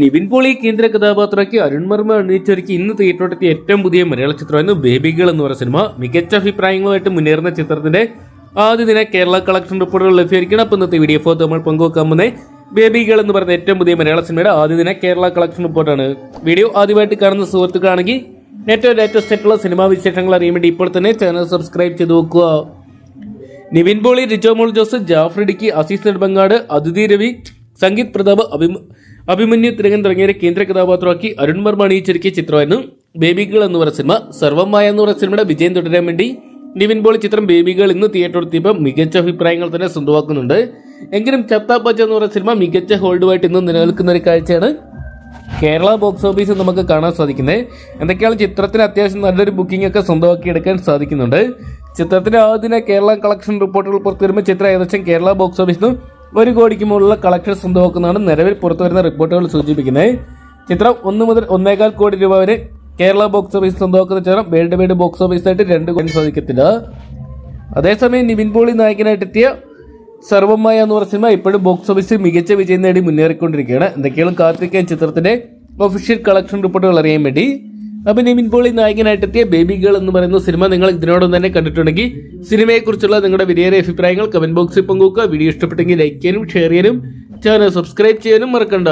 നിവിൻ പോളി കേന്ദ്ര കഥാപാത്രമാക്കി അരുൺ വർമ്മ അണിയിച്ചൊരുക്കി ഇന്ന് തിയേറ്ററിലെത്തിയ ഏറ്റവും പുതിയ മലയാള ചിത്രമായിരുന്നു ബേബികൾ എന്ന് പറയുന്ന സിനിമ. മികച്ച അഭിപ്രായങ്ങളുമായിട്ട് മുന്നേറുന്ന ചിത്രത്തിന്റെ ആദ്യ ദിന കേരള കളക്ഷൻ റിപ്പോർട്ടുകൾ ലഭ്യമായിരിക്കണം അപ്പം ഇന്നത്തെ വീഡിയോ ഫോർ നമ്മൾ പങ്കുവെക്കാൻ പോകുന്നത് ബേബികൾ എന്ന് പറയുന്ന ഏറ്റവും പുതിയ മലയാള സിനിമയുടെ ആദ്യ ദിന കേരള കളക്ഷൻ റിപ്പോർട്ടാണ്. വീഡിയോ ആദ്യമായിട്ട് കാണുന്ന സുഹൃത്തുക്കളാണെങ്കിൽ ഏറ്റവും ലേറ്റസ്റ്റ് ആയിട്ടുള്ള സിനിമാ വിശേഷങ്ങൾ അറിയാൻ വേണ്ടി ഇപ്പോൾ തന്നെ ചാനൽ സബ്സ്ക്രൈബ് ചെയ്ത് നോക്കുക. നിവിൻ പോളി റിജോ മോൾ ജോസ് ജാഫ്രിഡിക്ക് അസീസ് നെടുമ്പങ്ങാട് അതിഥി രവി സംഗീത് പ്രതാപ് അഭിമ അഭിമന്യു തിരകൻ കേന്ദ്ര കഥാപാത്രമാക്കി അരുൺ വർമ്മ അണിയിച്ചൊരുക്കിയ ചിത്രമായിരുന്നു ബേബികൾ എന്ന് പറഞ്ഞ സിനിമ. സർവമായ എന്ന് പറഞ്ഞ സിനിമയുടെ വിജയം തുടരാൻ വേണ്ടി നിവിൻ പോളി ചിത്രം ബേബികൾ ഇന്ന് തിയേറ്ററിൽ എത്തിയപ്പോൾ മികച്ച അഭിപ്രായങ്ങൾ തന്നെ സ്വന്തമാക്കുന്നുണ്ട്. എങ്കിലും ചത്താ പച്ച എന്ന് പറഞ്ഞ സിനിമ മികച്ച ഹോൾഡുമായിട്ട് ഇന്ന് നിലനിൽക്കുന്ന ഒരു കാഴ്ചയാണ് കേരള ബോക്സ് ഓഫീസിൽ നമുക്ക് കാണാൻ സാധിക്കുന്നത്. എന്തൊക്കെയാണ് ചിത്രത്തിന് അത്യാവശ്യം നല്ലൊരു ബുക്കിംഗ് ഒക്കെ സ്വന്തമാക്കി എടുക്കാൻ സാധിക്കുന്നുണ്ട്? ചിത്രത്തിന്റെ ആദ്യ കേരള കളക്ഷൻ റിപ്പോർട്ടുകൾ പുറത്തു വരുമ്പോൾ ചിത്രം ഏകദേശം കേരള ബോക്സ് ഓഫീസിൽ നിന്ന് ഒരു കോടിക്ക് മുകളിലുള്ള കളക്ഷൻ സ്വന്തമാക്കുന്നതാണ് നിലവിൽ പുറത്തു വരുന്ന റിപ്പോർട്ടുകൾ സൂചിപ്പിക്കുന്നത്. ചിത്രം ഒന്ന് മുതൽ ഒന്നേകാൽ കോടി രൂപ വരെ കേരള ബോക്സ് ഓഫീസ് സ്വന്തമാക്കുന്ന ചിത്രം വേൾഡ് വൈഡ് ബോക്സ് ഓഫീസായിട്ട് രണ്ട് കോടി സാധിക്കത്തില്ല. അതേസമയം നിവിൻ പോളി നായകനായിട്ടെത്തിയ സർവമായ എന്ന് പറഞ്ഞ സിനിമ ഇപ്പോഴും ബോക്സ് ഓഫീസിൽ മികച്ച വിജയം നേടി മുന്നേറിക്കൊണ്ടിരിക്കുകയാണ്. എന്തൊക്കെയാണ് കാത്തിരിക്കാൻ ചിത്രത്തിന്റെ ഒഫീഷ്യൽ കളക്ഷൻ റിപ്പോർട്ടുകൾ അറിയാൻ വേണ്ടി. അപ്പൊ നിമിൻ പോളി നായകനായിട്ടെത്തിയ ബേബി ഗേൾ എന്ന് പറയുന്ന സിനിമ നിങ്ങൾ ഇതിനോടൊപ്പം തന്നെ കണ്ടിട്ടുണ്ടെങ്കിൽ സിനിമയെക്കുറിച്ചുള്ള നിങ്ങളുടെ വിലയേറെ അഭിപ്രായങ്ങൾ കമന്റ് ബോക്സിൽ പങ്കുവെക്കുക. വീഡിയോ ഇഷ്ടപ്പെട്ടെങ്കിൽ ലൈക്ക് ചെയ്യാനും ഷെയർ ചെയ്യാനും ചാനൽ സബ്സ്ക്രൈബ് ചെയ്യാനും മറക്കണ്ട.